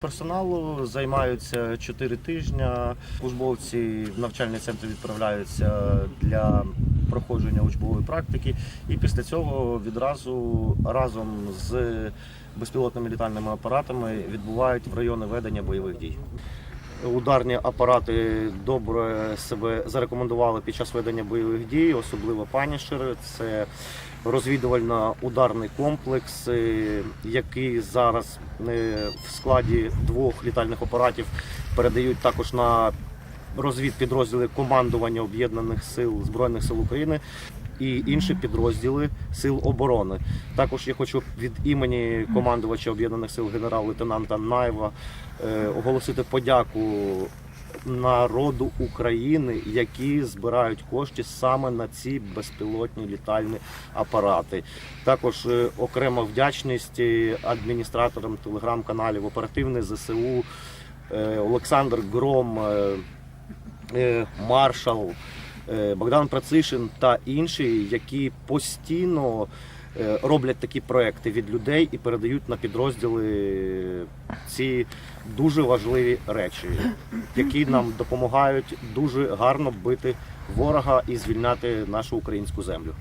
Персоналу займаються 4 тижні. Службовці в навчальний центр відправляються для проходження учбової практики, і після цього відразу разом з безпілотними літальними апаратами відбувають в райони ведення бойових дій. Ударні апарати добре себе зарекомендували під час ведення бойових дій, особливо панішери. Це розвідувально-ударний комплекс, е, який зараз е, в складі двох літальних апаратів передають також на розвідпідрозділи командування Об'єднаних сил Збройних сил України. І інші підрозділи сил оборони. Також я хочу від імені командувача об'єднаних сил генерал-лейтенанта Наєва е, оголосити подяку народу України, які збирають кошти саме на ці безпілотні літальні апарати. Також е, окрема вдячність е, адміністраторам телеграм-каналів Оперативне ЗСУ Олександр Гром, е, Маршал. Е, Богдан Працишин та інші, які постійно е, роблять такі проекти від людей і передають на підрозділи ці дуже важливі речі, які нам допомагають дуже гарно бити ворога і звільняти нашу українську землю.